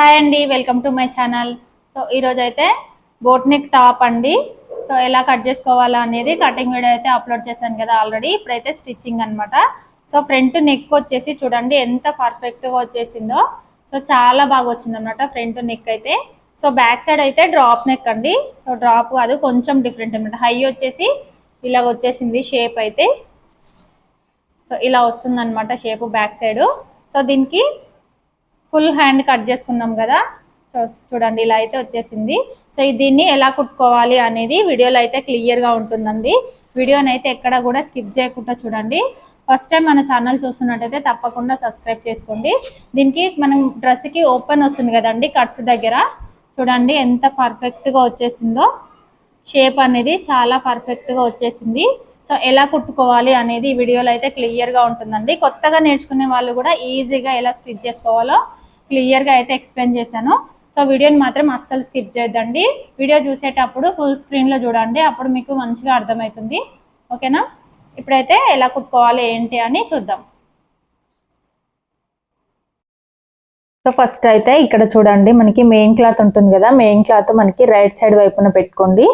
Hi అండి welcome to my channel. So ఈరోజు అయితే బోట్ నెక్ టాప్ అండి. సో ఎలా కట్ చేసుకోవాలా అనేది కటింగ్ వీడియో అయితే అప్లోడ్ చేశాను కదా ఆల్రెడీ. ఇప్పుడైతే స్టిచ్చింగ్ అనమాట సో ఫ్రంట్ నెక్ వచ్చేసి చూడండి ఎంత పర్ఫెక్ట్గా వచ్చేసిందో. సో చాలా బాగా వచ్చింది అనమాట ఫ్రంట్ నెక్ అయితే. సో బ్యాక్ సైడ్ అయితే డ్రాప్ నెక్ అండి. సో డ్రాప్ అది కొంచెం డిఫరెంట్ అనమాట హై వచ్చేసి ఇలాగ వచ్చేసింది షేప్ అయితే. సో ఇలా వస్తుంది అనమాట షేప్ బ్యాక్ సైడ్. సో దీనికి ఫుల్ హ్యాండ్ కట్ చేసుకున్నాం కదా. చూడండి ఇలా అయితే వచ్చేసింది. సో ఇది దీన్ని ఎలా కుట్టుకోవాలి అనేది వీడియోలో అయితే క్లియర్గా ఉంటుందండి. వీడియోని అయితే ఎక్కడ కూడా స్కిప్ చేయకుండా చూడండి. ఫస్ట్ టైం మన ఛానల్ చూస్తున్నట్టయితే తప్పకుండా సబ్స్క్రైబ్ చేసుకోండి. దీనికి మనం డ్రెస్కి ఓపెన్ వస్తుంది కదండి కట్స్ దగ్గర. చూడండి ఎంత పర్ఫెక్ట్గా వచ్చేసిందో. షేప్ అనేది చాలా పర్ఫెక్ట్గా వచ్చేసింది. సో ఎలా కుట్టుకోవాలి అనేది ఈ వీడియోలో అయితే క్లియర్గా ఉంటుందండి. కొత్తగా నేర్చుకునే వాళ్ళు కూడా ఈజీగా ఎలా స్టిచ్ చేసుకోవాలో క్లియర్గా అయితే ఎక్స్ప్లెయిన్ చేశాను. సో వీడియోని మాత్రం అస్సలు స్కిప్ చేయొద్దండి. వీడియో చూసేటప్పుడు ఫుల్ స్క్రీన్లో చూడండి. అప్పుడు మీకు మంచిగా అర్థమవుతుంది. ఓకేనా? ఇప్పుడైతే ఎలా కుట్టుకోవాలి ఏంటి అని చూద్దాం. సో ఫస్ట్ అయితే ఇక్కడ చూడండి మనకి మెయిన్ క్లాత్ ఉంటుంది కదా. మెయిన్ క్లాత్ మనకి రైట్ సైడ్ వైపున పెట్టుకోండి.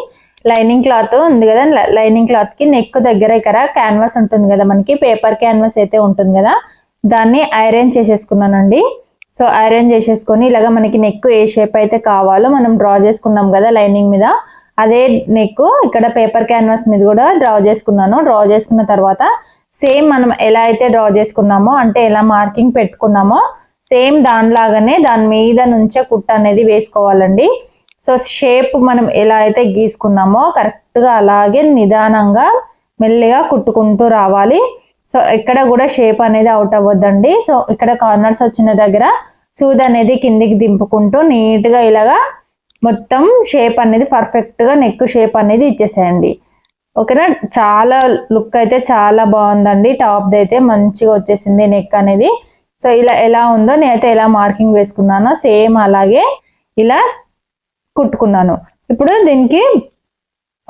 లైనింగ్ క్లాత్ ఉంది కదా. లైనింగ్ క్లాత్కి నెక్ దగ్గర ఇక్కడ క్యాన్వాస్ ఉంటుంది కదా. మనకి పేపర్ క్యాన్వాస్ అయితే ఉంటుంది కదా. దాన్ని ఐరన్ చేసేసుకున్నానండి. సో ఐరన్ చేసేసుకొని ఇలాగ మనకి నెక్ ఏ షేప్ అయితే కావాలో మనం డ్రా చేసుకున్నాం కదా లైనింగ్ మీద. అదే నెక్ ఇక్కడ పేపర్ క్యాన్వాస్ మీద కూడా డ్రా చేసుకున్నాను. డ్రా చేసుకున్న తర్వాత సేమ్ మనం ఎలా అయితే డ్రా చేసుకున్నామో అంటే ఎలా మార్కింగ్ పెట్టుకున్నామో సేమ్ దానిలాగానే దాని మీద నుంచే కుట్ట అనేది వేసుకోవాలండి. సో షేప్ మనం ఎలా అయితే గీసుకున్నామో కరెక్ట్గా అలాగే నిదానంగా మెల్లిగా కుట్టుకుంటూ రావాలి. సో ఇక్కడ కూడా షేప్ అనేది అవుట్ అవ్వద్దండి. సో ఇక్కడ కార్నర్స్ వచ్చిన దగ్గర సూద్ అనేది కిందికి దింపుకుంటూ నీట్గా ఇలాగా మొత్తం షేప్ అనేది పర్ఫెక్ట్గా నెక్ షేప్ అనేది ఇచ్చేసేయండి. ఓకేనా? చాలా లుక్ అయితే చాలా బాగుందండి. టాప్ది అయితే మంచిగా వచ్చేసింది నెక్ అనేది. సో ఇలా ఎలా ఉందో నేనైతే ఎలా మార్కింగ్ వేసుకున్నానో. సేమ్ అలాగే ఇలా కుట్టుకున్నాను. ఇప్పుడు దీనికి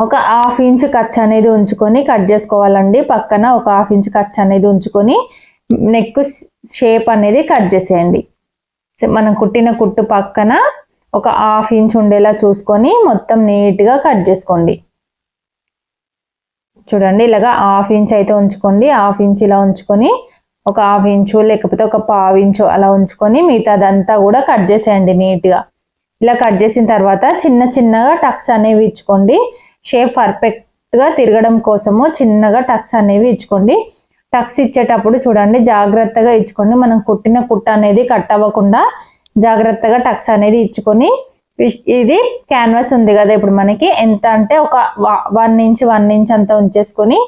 ఒక హాఫ్ ఇంచ్ కచ్ అనేది ఉంచుకొని కట్ చేసుకోవాలండి. పక్కన ఒక హాఫ్ ఇంచ్ కచ్ అనేది ఉంచుకొని నెక్ షేప్ అనేది కట్ చేసేయండి. మనం కుట్టిన కుట్టు పక్కన ఒక హాఫ్ ఇంచ్ ఉండేలా చూసుకొని మొత్తం నీట్గా కట్ చేసుకోండి. చూడండి ఇలాగా హాఫ్ ఇంచ్ అయితే ఉంచుకోండి. హాఫ్ ఇంచ్ ఇలా ఉంచుకొని ఒక హాఫ్ ఇంచు లేకపోతే ఒక పావు ఇంచు అలా ఉంచుకొని మిగతాదంతా కూడా కట్ చేసేయండి నీట్గా. ఇలా కట్ చేసిన తర్వాత చిన్న చిన్నగా టక్స్ అనేవి ఇచ్చుకోండి. షేప్ పర్ఫెక్ట్గా తిరగడం కోసము చిన్నగా టక్స్ అనేవి ఇచ్చుకోండి. టక్స్ ఇచ్చేటప్పుడు చూడండి జాగ్రత్తగా ఇచ్చుకోండి. మనం కుట్టిన కుట్ట అనేది కట్ అవ్వకుండా జాగ్రత్తగా టక్స్ అనేది ఇచ్చుకొని ఇది క్యాన్వాస్ ఉంది కదా ఇప్పుడు మనకి. ఎంత అంటే ఒక వన్ ఇంచ్ వన్ ఇంచ్ అంతా ఉంచేసుకొని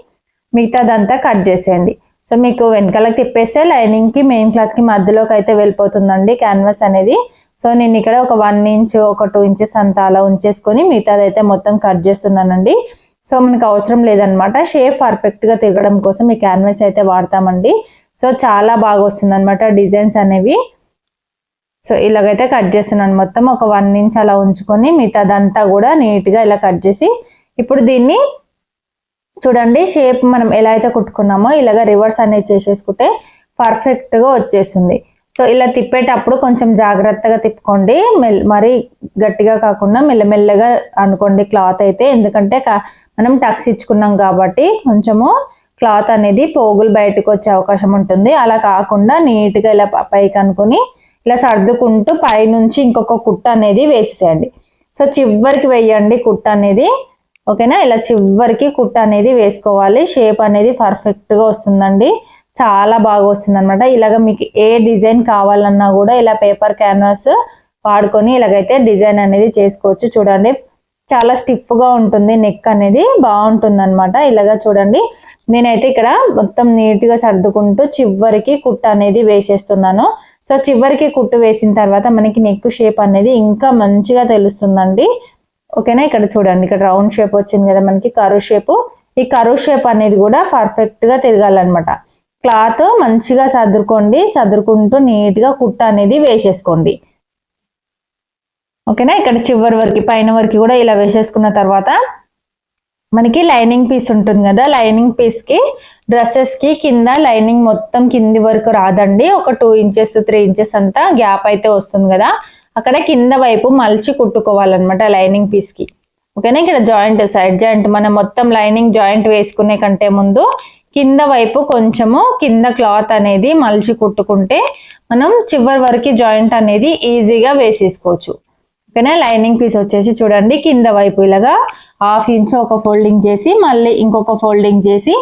మిగతాదంతా కట్ చేసేయండి. సో మీకు వెనకాలకి తిప్పేస్తే లైనింగ్కి మెయిన్ క్లాత్కి మధ్యలోకి అయితే వెళ్ళిపోతుందండి క్యాన్వాస్ అనేది. సో నేను ఇక్కడ ఒక వన్ ఇంచ్ ఒక టూ ఇంచెస్ అంతా అలా ఉంచేసుకొని మిగతాదైతే మొత్తం కట్ చేస్తున్నానండి. సో మనకు అవసరం లేదనమాట షేప్ పర్ఫెక్ట్గా తిరగడం కోసం ఈ క్యాన్వాస్ అయితే వాడతామండి. సో చాలా బాగా వస్తుంది అనమాట డిజైన్స్ అనేవి. సో ఇలాగైతే కట్ చేస్తున్నాను. మొత్తం ఒక వన్ ఇంచ్ అలా ఉంచుకొని మిగతాదంతా కూడా నీట్గా ఇలా కట్ చేసి ఇప్పుడు దీన్ని చూడండి షేప్ మనం ఎలా అయితే కుట్టుకున్నామో ఇలాగ రివర్స్ అనేది చేసేసుకుంటే పర్ఫెక్ట్గా వచ్చేస్తుంది. సో ఇలా తిప్పేటప్పుడు కొంచెం జాగ్రత్తగా తిప్పుకోండి. మెల్ మరీ గట్టిగా కాకుండా మెల్లమెల్లగా అనుకోండి క్లాత్ అయితే. ఎందుకంటే మనం టక్స్ ఇచ్చుకున్నాం కాబట్టి కొంచెము క్లాత్ అనేది పోగులు బయటకు వచ్చే అవకాశం ఉంటుంది. అలా కాకుండా నీట్గా ఇలా పైకి అనుకుని ఇలా సర్దుకుంటూ పైనుంచి ఇంకొక కుట్ట అనేది వేసేయండి సో చివరికి వేయండి కుట్ట అనేది. ఓకేనా? ఇలా చివరికి కుట్ట అనేది వేసుకోవాలి. షేప్ అనేది పర్ఫెక్ట్గా వస్తుందండి. చాలా బాగా వస్తుంది అనమాట ఇలాగ మీకు ఏ డిజైన్ కావాలన్నా కూడా ఇలా పేపర్ క్యాన్వాస్ వాడుకొని ఇలాగైతే డిజైన్ అనేది చేసుకోవచ్చు. చూడండి చాలా స్టిఫ్గా ఉంటుంది నెక్ అనేది బాగుంటుంది అనమాట ఇలాగా చూడండి నేనైతే ఇక్కడ మొత్తం నీట్గా సర్దుకుంటూ చివరికి కుట్టు అనేది వేసేస్తున్నాను. సో చివరికి కుట్టు వేసిన తర్వాత మనకి నెక్ షేప్ అనేది ఇంకా మంచిగా తెలుస్తుందండి. ఓకేనా? ఇక్కడ చూడండి ఇక్కడ రౌండ్ షేప్ వచ్చింది కదా మనకి కరువు షేప్. ఈ కరువు షేప్ అనేది కూడా పర్ఫెక్ట్గా తిరగాలన్నమాట. క్లాత్ మంచిగా సర్దుకోండి సర్దుకుంటూ నీట్గా కుట్ట అనేది వేసేసుకోండి. ఓకేనా? ఇక్కడ చివరి వరకు పైన వరకు కూడా ఇలా వేసేసుకున్న తర్వాత మనకి లైనింగ్ పీస్ ఉంటుంది కదా? లైనింగ్ పీస్కి డ్రెస్సెస్కి కింద లైనింగ్ మొత్తం కింది వరకు రాదండి. ఒక టూ ఇంచెస్ త్రీ ఇంచెస్ అంతా గ్యాప్ అయితే వస్తుంది కదా? అక్కడ కింద వైపు మలిచి కుట్టుకోవాలన్నమాట లైనింగ్ పీస్కి. ఓకేనా? ఇక్కడ జాయింట్ సైడ్ జాయింట్ మనం మొత్తం లైనింగ్ జాయింట్ వేసుకునే కంటే ముందు కింద వైపు కొంచెము కింద క్లాత్ అనేది మలిచి కుట్టుకుంటే మనం చివరి వరకు జాయింట్ అనేది ఈజీగా వేసేసుకోవచ్చు. ఓకేనా? లైనింగ్ పీస్ వచ్చేసి చూడండి. కింద వైపు ఇలాగా హాఫ్ ఇంచ్ ఒక ఫోల్డింగ్ చేసి మళ్ళీ ఇంకొక ఫోల్డింగ్ చేసి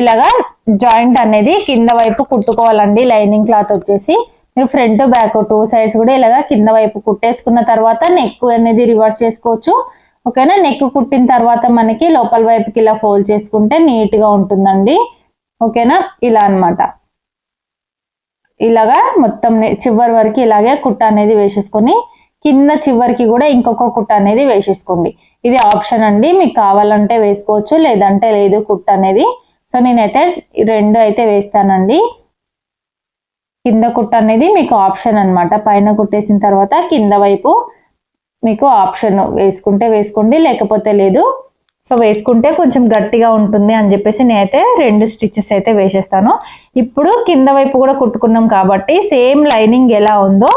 ఇలాగా జాయింట్ అనేది కింద వైపు కుట్టుకోవాలండి. లైనింగ్ క్లాత్ వచ్చేసి మీరు ఫ్రంట్ బ్యాక్ టూ సైడ్స్ కూడా ఇలాగా కింద వైపు కుట్టేసుకున్న తర్వాత నెక్ అనేది రివర్స్ చేసుకోవచ్చు. ఓకేనా? నెక్ కుట్టిన తర్వాత మనకి లోపల వైపుకి ఇలా ఫోల్డ్ చేసుకుంటే నీట్గా ఉంటుందండి. ఓకేనా? ఇలా అన్నమాట. ఇలాగా మొత్తం చివరి వరకు ఇలాగే కుట్ట అనేది వేసేసుకొని కింద చివరికి కూడా ఇంకొక కుట్ట అనేది వేసేసుకోండి. ఇది ఆప్షన్ అండి. మీకు కావాలంటే వేసుకోవచ్చు లేదంటే లేదు కుట్ట అనేది. సో నేనైతే రెండు అయితే వేస్తానండి. కింద కుట్ట అనేది మీకు ఆప్షన్ అనమాట పైన కుట్టేసిన తర్వాత కింద వైపు మీకు ఆప్షన్ వేసుకుంటే వేసుకోండి లేకపోతే లేదు. సో వేసుకుంటే కొంచెం గట్టిగా ఉంటుంది అని చెప్పేసి నేనైతే రెండు స్టిచ్చెస్ అయితే వేసేస్తాను. ఇప్పుడు కింద వైపు కూడా కుట్టుకున్నాం కాబట్టి సేమ్ లైనింగ్ ఎలా ఉందో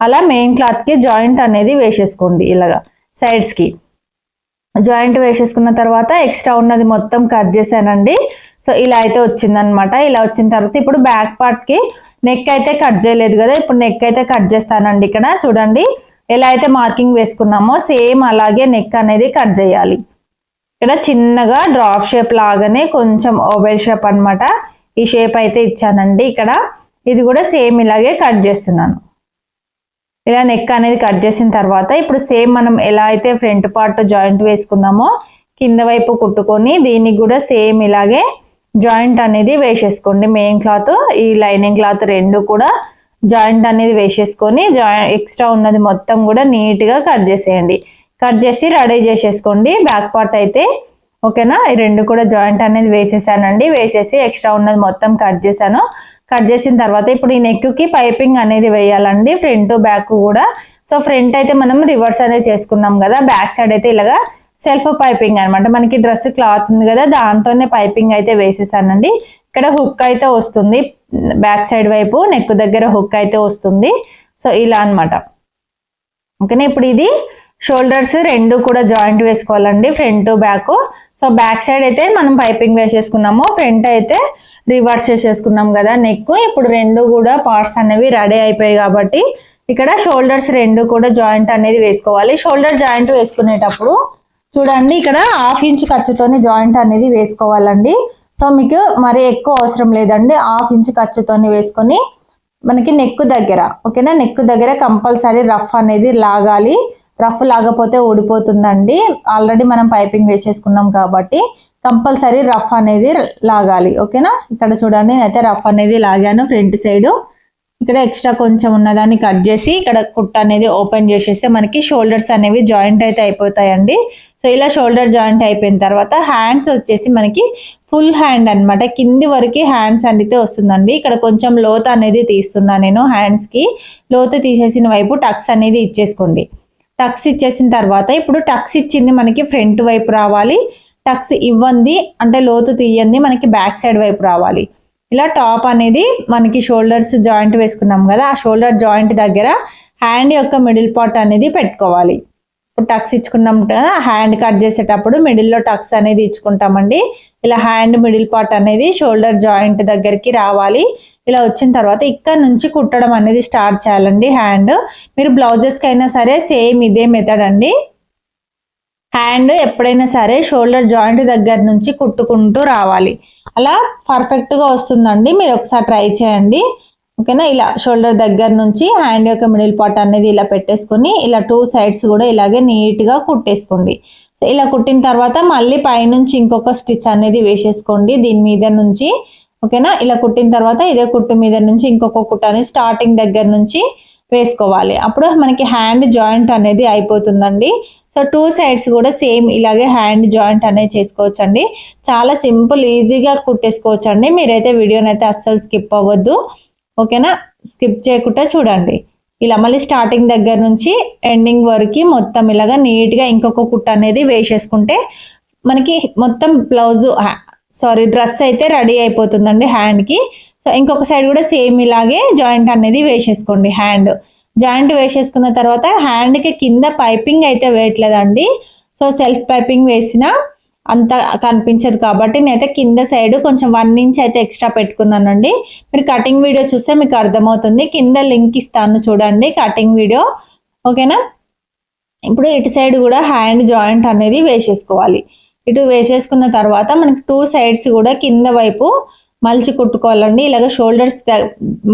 అలా మెయిన్ క్లాత్కి జాయింట్ అనేది వేసేసుకోండి ఇలాగా సైడ్స్కి జాయింట్ వేసేసుకున్న తర్వాత ఎక్స్ట్రా ఉన్నది మొత్తం కట్ చేశానండి. సో ఇలా అయితే వచ్చిందనమాట ఇలా వచ్చిన తర్వాత ఇప్పుడు బ్యాక్ పార్ట్కి నెక్ అయితే కట్ చేయలేదు కదా ఇప్పుడు నెక్ అయితే కట్ చేస్తానండి ఇక్కడ. చూడండి ఎలా అయితే మార్కింగ్ వేసుకున్నామో సేమ్ అలాగే నెక్ అనేది కట్ చేయాలి. ఇక్కడ చిన్నగా డ్రాప్ షేప్ లాగానే కొంచెం ఓవెల్ షేప్ అన్నమాట. ఈ షేప్ అయితే ఇచ్చానండి ఇక్కడ. ఇది కూడా సేమ్ ఇలాగే కట్ చేస్తున్నాను. ఇలా నెక్ అనేది కట్ చేసిన తర్వాత ఇప్పుడు సేమ్ మనం ఎలా అయితే ఫ్రంట్ పార్ట్ జాయింట్ వేసుకున్నామో కింద వైపు కుట్టుకొని దీనికి కూడా సేమ్ ఇలాగే జాయింట్ అనేది వేసేసుకోండి. మెయిన్ క్లాత్ ఈ లైనింగ్ క్లాత్ రెండు కూడా జాయింట్ అనేది వేసేసుకొని జాయింట్ ఎక్స్ట్రా ఉన్నది మొత్తం కూడా నీట్గా కట్ చేసేయండి. కట్ చేసి రెడీ చేసేసుకోండి. బ్యాక్ పార్ట్ అయితే ఓకేనా? ఈ రెండు కూడా జాయింట్ అనేది వేసేసానండి. వేసేసి ఎక్స్ట్రా ఉన్నది మొత్తం కట్ చేశాను. కట్ చేసిన తర్వాత ఇప్పుడు ఈ నెక్కి పైపింగ్ అనేది వేయాలండి. ఫ్రంట్ బ్యాక్ కూడా. సో ఫ్రంట్ అయితే మనం రివర్స్ అనేది చేసుకున్నాం కదా. బ్యాక్ సైడ్ అయితే ఇలాగా సెల్ఫ్ పైపింగ్ అనమాట మనకి డ్రెస్ క్లాత్ ఉంది కదా దాంతోనే పైపింగ్ అయితే వేసేసానండి. ఇక్కడ హుక్ అయితే వస్తుంది. బ్యాక్ సైడ్ వైపు నెక్ దగ్గర హుక్ అయితే వస్తుంది. సో ఇలా అన్నమాట. ఓకేనా ఇప్పుడు ఇది షోల్డర్స్ రెండు కూడా జాయింట్ వేసుకోవాలండి front back so back side అయితే మనం పైపింగ్ వేసేసుకున్నాము. ఫ్రంట్ అయితే రివర్స్ చేసేసుకున్నాం కదా నెక్ ఇప్పుడు రెండు కూడా పార్ట్స్ అనేవి రెడీ అయిపోయాయి కాబట్టి ఇక్కడ షోల్డర్స్ రెండు కూడా జాయింట్ అనేది వేసుకోవాలి. షోల్డర్ జాయింట్ వేసుకునేటప్పుడు చూడండి ఇక్కడ హాఫ్ ఇంచ్ ఖర్చుతోనే జాయింట్ అనేది వేసుకోవాలండి. సో మీకు మరి ఎక్కువ అవసరం లేదండి. హాఫ్ ఇంచ్ ఖర్చుతోని వేసుకొని మనకి నెక్ దగ్గర ఓకేనా? నెక్ దగ్గర కంపల్సరీ రఫ్ అనేది లాగాలి. రఫ్ లాగపోతే ఊడిపోతుందండి. ఆల్రెడీ మనం పైపింగ్ వేసేసుకున్నాం కాబట్టి కంపల్సరీ రఫ్ అనేది లాగాలి ఓకేనా? ఇక్కడ చూడండి నేనైతే రఫ్ అనేది లాగాను ఫ్రంట్ సైడు. ఇక్కడ ఎక్స్ట్రా కొంచెం ఉన్నదాన్ని కట్ చేసి ఇక్కడ కుట్ట అనేది ఓపెన్ చేసేస్తే మనకి షోల్డర్స్ అనేవి జాయింట్ అయితే అయిపోతాయండి. సో ఇలా షోల్డర్ జాయింట్ అయిపోయిన తర్వాత హ్యాండ్స్ వచ్చేసి మనకి ఫుల్ హ్యాండ్ అన్నమాట. కింది వరకు హ్యాండ్స్ అనేది వస్తుందండి. ఇక్కడ కొంచెం లోత అనేది తీస్తున్నా నేను హ్యాండ్స్కి లోత తీసేసిన వైపు టక్స్ అనేది ఇచ్చేసుకోండి. టక్స్ ఇచ్చేసిన తర్వాత ఇప్పుడు టక్స్ ఇచ్చింది మనకి ఫ్రంట్ వైపు రావాలి. టక్స్ ఇవ్వంది అంటే లోతు తీయంది మనకి బ్యాక్ సైడ్ వైపు రావాలి. ఇలా టాప్ అనేది మనకి షోల్డర్స్ జాయింట్ వేసుకున్నాం కదా ఆ షోల్డర్ జాయింట్ దగ్గర హ్యాండ్ యొక్క మిడిల్ పార్ట్ అనేది పెట్టుకోవాలి. ఇప్పుడు టక్స్ ఇచ్చుకున్నాం కదా హ్యాండ్ కట్ చేసేటప్పుడు మిడిల్లో టక్స్ అనేది ఇచ్చుకుంటామండి. ఇలా హ్యాండ్ మిడిల్ పార్ట్ అనేది షోల్డర్ జాయింట్ దగ్గరికి రావాలి. ఇలా వచ్చిన తర్వాత ఇక్కడ నుంచి కుట్టడం అనేది స్టార్ట్ చేయాలండి హ్యాండ్. మీరు బ్లౌజెస్కి అయినా సరే సేమ్ ఇదే మెథడ్ అండి. హ్యాండ్ ఎప్పుడైనా సరే షోల్డర్ జాయింట్ దగ్గర నుంచి కుట్టుకుంటూ రావాలి. అలా పర్ఫెక్ట్గా వస్తుందండి. మీరు ఒకసారి ట్రై చేయండి. ఓకేనా? ఇలా షోల్డర్ దగ్గర నుంచి హ్యాండ్ యొక్క మిడిల్ పార్ట్ అనేది ఇలా పెట్టేసుకొని ఇలా టూ సైడ్స్ కూడా ఇలాగే నీట్గా కుట్టేసుకోండి. సో ఇలా కుట్టిన తర్వాత మళ్ళీ పైనుంచి ఇంకొక స్టిచ్ అనేది వేసేసుకోండి. దీని మీద నుంచి ఓకేనా? ఇలా కుట్టిన తర్వాత ఇదే కుట్టు మీద నుంచి ఇంకొక కుట్టు అనేది స్టార్టింగ్ దగ్గర నుంచి వేసుకోవాలి. అప్పుడు మనకి హ్యాండ్ జాయింట్ అనేది అయిపోతుందండి. సో టూ సైడ్స్ కూడా సేమ్ ఇలాగే హ్యాండ్ జాయింట్ అనేది చేసుకోవచ్చు అండి చాలా సింపుల్ ఈజీగా కుట్టేసుకోవచ్చు అండి మీరైతే వీడియోని అయితే అస్సలు స్కిప్ అవ్వద్దు. ఓకేనా? స్కిప్ చేయకుండా చూడండి. ఇలా మళ్ళీ స్టార్టింగ్ దగ్గర నుంచి ఎండింగ్ వరకు మొత్తం ఇలాగా నీట్గా ఇంకొక కుట్ట అనేది వేసేసుకుంటే మనకి మొత్తం బ్లౌజు సారీ డ్రెస్ అయితే రెడీ అయిపోతుందండి హ్యాండ్కి సో ఇంకొక సైడ్ కూడా సేమ్ ఇలాగే జాయింట్ అనేది వేసేసుకోండి హ్యాండ్ జాయింట్ వేసేసుకున్న తర్వాత హ్యాండ్కి కింద పైపింగ్ అయితే వేయట్లేదండి. సో సెల్ఫ్ పైపింగ్ వేసిన అంత కనిపించదు కాబట్టి నేనైతే కింద సైడ్ కొంచెం వన్ ఇంచ్ అయితే ఎక్స్ట్రా పెట్టుకున్నానండి. మీరు కటింగ్ వీడియో చూస్తే మీకు అర్థమవుతుంది. కింద లింక్ ఇస్తాను చూడండి కటింగ్ వీడియో ఓకేనా ఇప్పుడు ఇటు సైడ్ కూడా హ్యాండ్ జాయింట్ అనేది వేసేసుకోవాలి. ఇటు వేసేసుకున్న తర్వాత మనకి టూ సైడ్స్ కూడా కింద వైపు మలిచి కుట్టుకోవాలండి. ఇలాగ షోల్డర్స్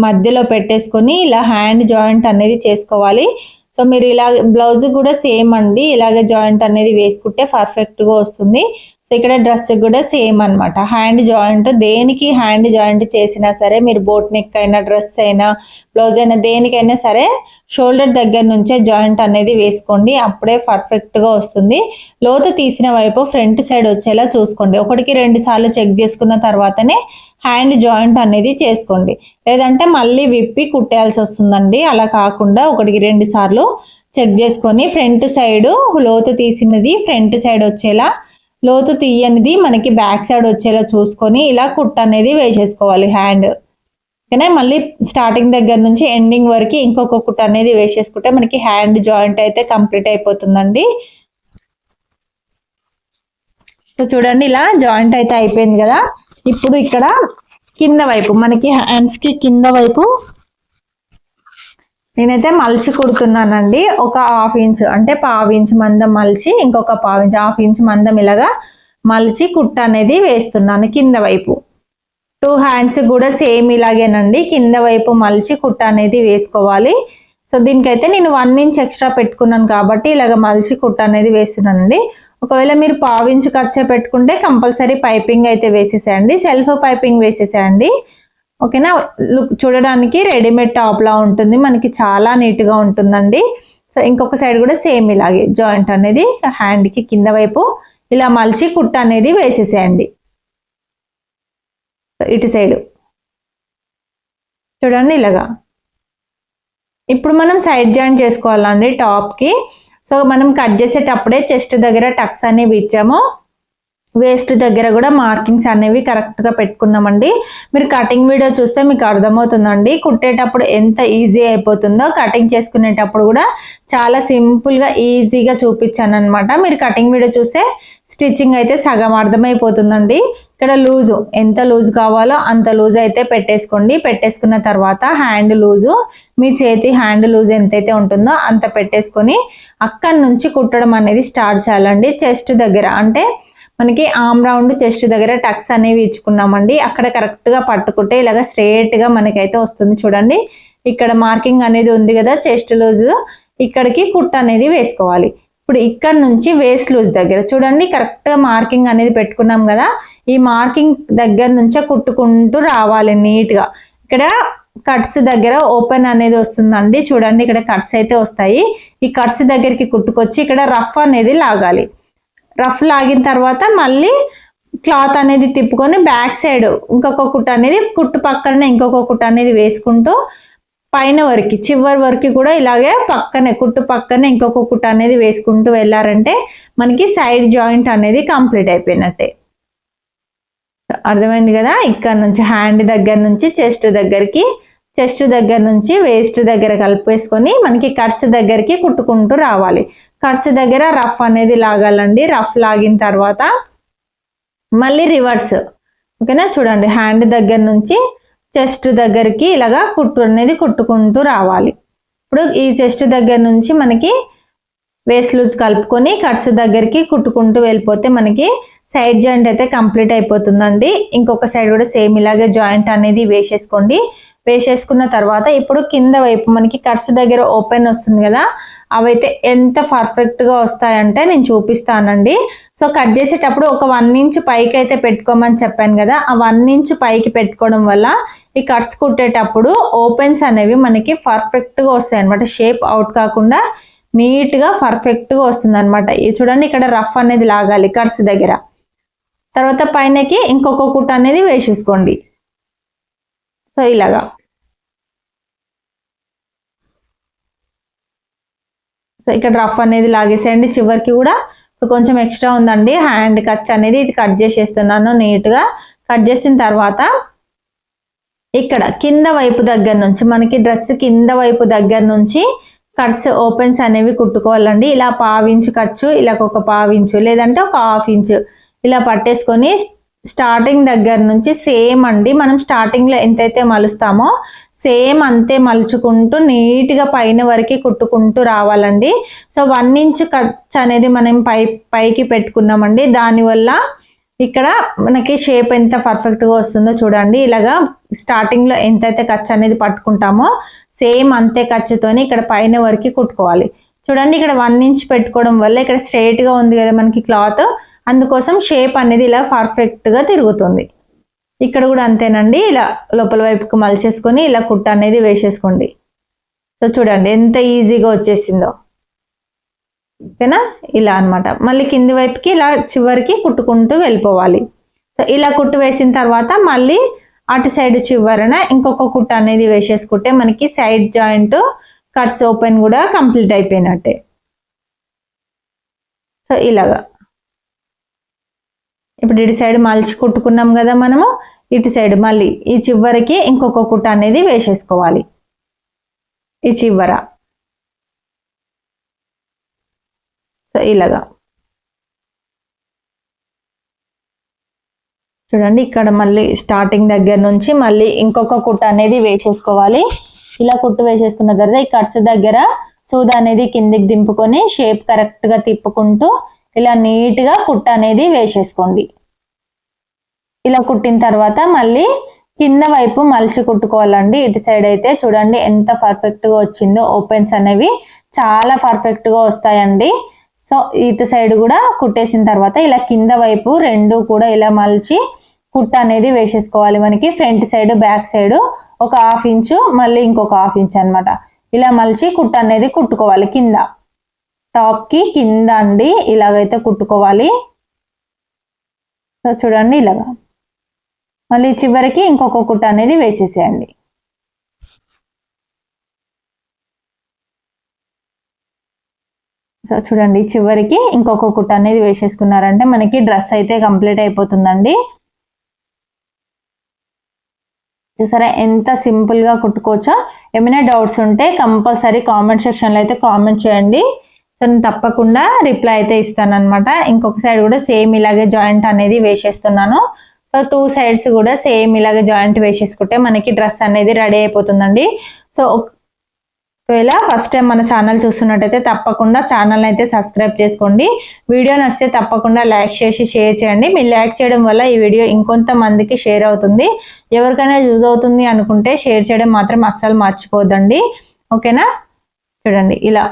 మధ్యలో పెట్టేసుకొని ఇలా హ్యాండ్ జాయింట్ అనేది చేసుకోవాలి. సో మీరు ఇలా బ్లౌజ్ కూడా సేమ్ అండి. ఇలాగ జాయింట్ అనేది వేసుకుంటే పర్ఫెక్ట్గా వస్తుంది. సో ఇక్కడ డ్రెస్ కూడా సేమ్ అన్నమాట. హ్యాండ్ జాయింట్ దేనికి హ్యాండ్ జాయింట్ చేసినా సరే మీరు బోట్ నెక్ అయినా డ్రెస్ అయినా బ్లౌజ్ అయినా దేనికైనా సరే షోల్డర్ దగ్గర నుంచే జాయింట్ అనేది వేసుకోండి. అప్పుడే పర్ఫెక్ట్గా వస్తుంది. లోతు తీసిన వైపు ఫ్రంట్ సైడ్ వచ్చేలా చూసుకోండి. ఒకటికి రెండు సార్లు చెక్ చేసుకున్న తర్వాతనే హ్యాండ్ జాయింట్ అనేది చేసుకోండి. లేదంటే మళ్ళీ విప్పి కుట్టేయాల్సి వస్తుందండి. అలా కాకుండా ఒకటికి రెండు సార్లు చెక్ చేసుకొని ఫ్రంట్ సైడ్ లోతు తీసినది ఫ్రంట్ సైడ్ వచ్చేలా లోతు తీయనిది మనకి బ్యాక్ సైడ్ వచ్చేలా చూసుకొని ఇలా కుట్ అనేది వేసేసుకోవాలి హ్యాండ్. ఓకేనా? మళ్ళీ స్టార్టింగ్ దగ్గర నుంచి ఎండింగ్ వరకు ఇంకొక కుట్ అనేది వేసేసుకుంటే మనకి హ్యాండ్ జాయింట్ అయితే కంప్లీట్ అయిపోతుందండి. సో చూడండి ఇలా జాయింట్ అయితే అయిపోయింది కదా. ఇప్పుడు ఇక్కడ కింద వైపు మనకి హ్యాండ్స్కి కింద వైపు నేనైతే మలిచి కుడుతున్నానండి. ఒక హాఫ్ ఇంచ్ అంటే పావు ఇంచ్ మందం మలిచి ఇంకొక పావు ఇంచ్ హాఫ్ ఇంచ్ మందం ఇలాగా మలిచి కుట్ట అనేది వేస్తున్నాను కింద వైపు. టూ హ్యాండ్స్ కూడా సేమ్ ఇలాగేనండి. కింద వైపు మలిచి కుట్ట అనేది వేసుకోవాలి. సో దీనికైతే నేను వన్ ఇంచ్ ఎక్స్ట్రా పెట్టుకున్నాను కాబట్టి ఇలాగ మలిచి కుట్ట అనేది వేస్తున్నానండి. ఒకవేళ మీరు పావించి ఖర్చే పెట్టుకుంటే కంపల్సరీ పైపింగ్ అయితే వేసేసేయండి. సెల్ఫ్ పైపింగ్ వేసేసేయండి. ఓకేనా? లుక్ చూడడానికి రెడీమేడ్ టాప్లా ఉంటుంది. మనకి చాలా నీట్గా ఉంటుందండి. సో ఇంకొక సైడ్ కూడా సేమ్ ఇలాగే జాయింట్ అనేది హ్యాండ్కి కింద వైపు ఇలా మలిచి కుట్ట అనేది వేసేసేయండి. ఇటు సైడ్. చూడండి ఇలాగా. ఇప్పుడు మనం సైడ్ జాయింట్ చేసుకోవాలండి టాప్కి. సో మనం కట్ చేసేటప్పుడే చెస్ట్ దగ్గర టక్స్ అనేవి ఇచ్చాము. వేస్ట్ దగ్గర కూడా మార్కింగ్స్ అనేవి కరెక్ట్గా పెట్టుకున్నామండి. మీరు కటింగ్ వీడియో చూస్తే మీకు అర్థమవుతుందండి. కుట్టేటప్పుడు ఎంత ఈజీ అయిపోతుందో కటింగ్ చేసుకునేటప్పుడు కూడా చాలా సింపుల్గా ఈజీగా చూపించాను అనమాట మీరు కటింగ్ వీడియో చూస్తే స్టిచ్చింగ్ అయితే సగం అర్థమైపోతుందండి. ఇక్కడ లూజు ఎంత లూజ్ కావాలో అంత లూజ్ అయితే పెట్టేసుకోండి. పెట్టేసుకున్న తర్వాత హ్యాండ్ లూజు మీ చేతి హ్యాండ్ లూజ్ ఎంతైతే ఉంటుందో అంత పెట్టేసుకొని అక్కడి నుంచి కుట్టడం అనేది స్టార్ట్ చేయాలండి. చెస్ట్ దగ్గర అంటే మనకి ఆమ్ రౌండ్ చెస్ట్ దగ్గర టక్స్ అనేవి ఇచ్చుకున్నామండి. అక్కడ కరెక్ట్గా పట్టుకుంటే ఇలాగ స్ట్రేట్గా మనకైతే వస్తుంది చూడండి. ఇక్కడ మార్కింగ్ అనేది ఉంది కదా చెస్ట్ లూజ్ ఇక్కడికి కుట్ అనేది వేసుకోవాలి. ఇప్పుడు ఇక్కడ నుంచి వేస్ట్ లూజ్ దగ్గర చూడండి కరెక్ట్గా మార్కింగ్ అనేది పెట్టుకున్నాం కదా. ఈ మార్కింగ్ దగ్గర నుంచే కుట్టుకుంటూ రావాలి నీట్గా ఇక్కడ కట్స్ దగ్గర ఓపెన్ అనేది వస్తుందండి. చూడండి ఇక్కడ కట్స్ అయితే వస్తాయి. ఈ కట్స్ దగ్గరికి కుట్టుకొచ్చి ఇక్కడ రఫ్ అనేది లాగాలి. రఫ్ లాగిన తర్వాత మళ్ళీ క్లాత్ అనేది తిప్పుకొని బ్యాక్ సైడ్ ఇంకొక కుట్ట అనేది కుట్టు పక్కనే ఇంకొక కుట్ట అనేది వేసుకుంటూ పైన వరకు చివరి వరకు కూడా ఇలాగే పక్కనే కుట్టు పక్కనే ఇంకొక కుట్ట అనేది వేసుకుంటూ వెళ్ళారంటే మనకి సైడ్ జాయింట్ అనేది కంప్లీట్ అయిపోయినట్టే. అర్థమైంది కదా? ఇక్కడ నుంచి హ్యాండ్ దగ్గర నుంచి చెస్ట్ దగ్గరికి చెస్ట్ దగ్గర నుంచి వేస్ట్ దగ్గర కలిపేసుకొని మనకి కట్స్ దగ్గరికి కుట్టుకుంటూ రావాలి. కట్స్ దగ్గర రఫ్ అనేది లాగాలండి. రఫ్ లాగిన తర్వాత మళ్ళీ రివర్స్. ఓకేనా? చూడండి హ్యాండ్ దగ్గర నుంచి చెస్ట్ దగ్గరికి ఇలాగా కుట్టు అనేది కుట్టుకుంటూ రావాలి. ఇప్పుడు ఈ చెస్ట్ దగ్గర నుంచి మనకి వేస్ట్ లూజ్ కలుపుకొని కట్స్ దగ్గరికి కుట్టుకుంటూ వెళ్ళిపోతే మనకి సైడ్ జాయింట్ అయితే కంప్లీట్ అయిపోతుందండి. ఇంకొక సైడ్ కూడా సేమ్ ఇలాగే జాయింట్ అనేది వేసేసుకోండి. వేసేసుకున్న తర్వాత ఇప్పుడు కింద వైపు మనకి కట్స్ దగ్గర ఓపెన్ వస్తుంది కదా అవైతే ఎంత పర్ఫెక్ట్గా వస్తాయంటే నేను చూపిస్తానండి. సో కట్ చేసేటప్పుడు ఒక వన్ ఇంచ్ పైకి అయితే పెట్టుకోమని చెప్పాను కదా ఆ వన్ ఇంచ్ పైకి పెట్టుకోవడం వల్ల ఈ కట్స్ కుట్టేటప్పుడు ఓపెన్స్ అనేవి మనకి పర్ఫెక్ట్గా వస్తాయి అనమాట షేప్ అవుట్ కాకుండా నీట్గా పర్ఫెక్ట్గా వస్తుంది అనమాట చూడండి ఇక్కడ రఫ్ అనేది లాగాలి కట్స్ దగ్గర. తర్వాత పైనకి ఇంకొక కుట్ట అనేది వేసేసుకోండి. సో ఇలాగా. సో ఇక్కడ రఫ్ అనేది లాగేసేయండి. చివరికి కూడా ఇప్పుడు కొంచెం ఎక్స్ట్రా ఉందండి. హ్యాండ్ కచ్ అనేది ఇది కట్ చేసేస్తున్నాను నీట్గా. కట్ చేసిన తర్వాత ఇక్కడ కింద వైపు దగ్గర నుంచి మనకి డ్రెస్ కింద వైపు దగ్గర నుంచి కట్స్ ఓపెన్స్ అనేవి కుట్టుకోవాలండి. ఇలా పావించు ఖర్చు ఇలా ఒక పావించు లేదంటే ఒక హాఫ్ ఇంచు ఇలా పట్టేసుకొని స్టార్టింగ్ దగ్గర నుంచి సేమ్ అండి. మనం స్టార్టింగ్లో ఎంతైతే మలుస్తామో సేమ్ అంతే మలుచుకుంటూ నీట్గా పైన వరకు కుట్టుకుంటూ రావాలండి. సో వన్ ఇంచ్ ఖర్చు అనేది మనం పై పైకి పెట్టుకున్నామండి. దానివల్ల ఇక్కడ మనకి షేప్ ఎంత పర్ఫెక్ట్గా వస్తుందో చూడండి. ఇలాగా స్టార్టింగ్లో ఎంతైతే ఖర్చు అనేది పట్టుకుంటామో సేమ్ అంతే ఖర్చుతోని ఇక్కడ పైన వరకు కుట్టుకోవాలి. చూడండి ఇక్కడ వన్ ఇంచ్ పెట్టుకోవడం వల్ల ఇక్కడ స్ట్రైట్గా ఉంది కదా మనకి క్లాత్. అందుకోసం షేప్ అనేది ఇలా పర్ఫెక్ట్గా తిరుగుతుంది. ఇక్కడ కూడా అంతేనండి. ఇలా లోపల వైపుకి మలిచేసుకొని ఇలా కుట్ట అనేది వేసేసుకోండి. సో చూడండి ఎంత ఈజీగా వచ్చేసిందో. ఓకేనా? ఇలా అన్నమాట. మళ్ళీ కింది వైపుకి ఇలా చివరికి కుట్టుకుంటూ వెళ్ళిపోవాలి. సో ఇలా కుట్టు వేసిన తర్వాత మళ్ళీ అటు సైడ్ చివరన ఇంకొక కుట్ట అనేది వేసేసుకుంటే మనకి సైడ్ జాయింట్ కట్స్ ఓపెన్ కూడా కంప్లీట్ అయిపోయినట్టే. సో ఇలాగా. ఇప్పుడు ఇటు సైడ్ మలిచి కుట్టుకున్నాం కదా మనము ఇటు సైడ్ మళ్ళీ ఈ చివరికి ఇంకొక కుట్ట అనేది వేసేసుకోవాలి. ఈ చివర. సో ఇలాగా. చూడండి ఇక్కడ మళ్ళీ స్టార్టింగ్ దగ్గర నుంచి మళ్ళీ ఇంకొక కుట్ట అనేది వేసేసుకోవాలి. ఇలా కుట్టు వేసేసుకున్న తర్వాత ఈ కట్స్ దగ్గర సూద అనేది కిందికి దింపుకొని షేప్ కరెక్ట్గా తిప్పుకుంటూ ఇలా నీట్గా కుట్ట అనేది వేసేసుకోండి. ఇలా కుట్టిన తర్వాత మళ్ళీ కింద వైపు మలిచి కుట్టుకోవాలండి. ఇటు సైడ్ అయితే చూడండి ఎంత పర్ఫెక్ట్గా వచ్చిందో. ఓపెన్స్ అనేవి చాలా పర్ఫెక్ట్గా వస్తాయండి. సో ఇటు సైడ్ కూడా కుట్టేసిన తర్వాత ఇలా కింద వైపు రెండు కూడా ఇలా మలిచి కుట్ట అనేది వేసేసుకోవాలి. మనకి ఫ్రంట్ సైడ్ బ్యాక్ సైడ్ ఒక హాఫ్ ఇంచు మళ్ళీ ఇంకొక హాఫ్ ఇంచ్ అనమాట ఇలా మలిచి కుట్ట అనేది కుట్టుకోవాలి కింద. టాప్కి కింద అండి ఇలాగైతే కుట్టుకోవాలి. సో చూడండి ఇలాగా. మళ్ళీ చివరికి ఇంకొక కుట్ట అనేది వేసేసేయండి. సో చూడండి చివరికి ఇంకొక కుట్ట అనేది వేసేసుకున్నారంటే మనకి డ్రెస్ అయితే కంప్లీట్ అయిపోతుందండి. చూసారా ఎంత సింపుల్గా కుట్టుకోవచ్చో? ఏమైనా డౌట్స్ ఉంటే కంపల్సరీ కామెంట్ సెక్షన్లో అయితే కామెంట్ చేయండి. సో నేను తప్పకుండా రిప్లై అయితే ఇస్తాను అనమాట ఇంకొక సైడ్ కూడా సేమ్ ఇలాగే జాయింట్ అనేది వేసేస్తున్నాను. సో టూ సైడ్స్ కూడా సేమ్ ఇలాగే జాయింట్ వేసేసుకుంటే మనకి డ్రెస్ అనేది రెడీ అయిపోతుందండి. సో ఒకవేళ ఫస్ట్ టైం మన ఛానల్ చూస్తున్నట్టయితే తప్పకుండా ఛానల్ అయితే సబ్స్క్రైబ్ చేసుకోండి. వీడియో నచ్చితే తప్పకుండా లైక్ చేసి షేర్ చేయండి. మీరు లైక్ చేయడం వల్ల ఈ వీడియో ఇంకొంతమందికి షేర్ అవుతుంది. ఎవరికైనా యూజ్ అవుతుంది అనుకుంటే షేర్ చేయడం మాత్రం అస్సలు మర్చిపోద్దండి. ఓకేనా? చూడండి ఇలా.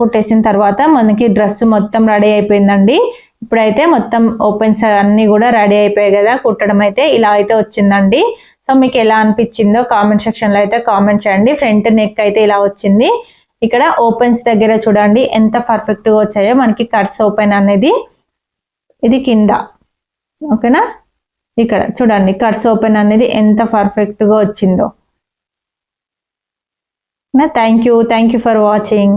కుట్టేసిన తర్వాత మనకి డ్రెస్ మొత్తం రెడీ అయిపోయిందండి. ఇప్పుడైతే మొత్తం ఓపెన్స్ అన్నీ కూడా రెడీ అయిపోయాయి కదా కుట్టడం అయితే ఇలా అయితే వచ్చిందండి. సో మీకు ఎలా అనిపించిందో కామెంట్ సెక్షన్లో అయితే కామెంట్ చేయండి. ఫ్రంట్ నెక్ అయితే ఇలా వచ్చింది. ఇక్కడ ఓపెన్స్ దగ్గర చూడండి ఎంత పర్ఫెక్ట్గా వచ్చాయో. మనకి కట్స్ ఓపెన్ అనేది ఇది కింద. ఓకేనా? ఇక్కడ చూడండి కట్స్ ఓపెన్ అనేది ఎంత పర్ఫెక్ట్గా వచ్చిందో. Thank you. Thank you for watching.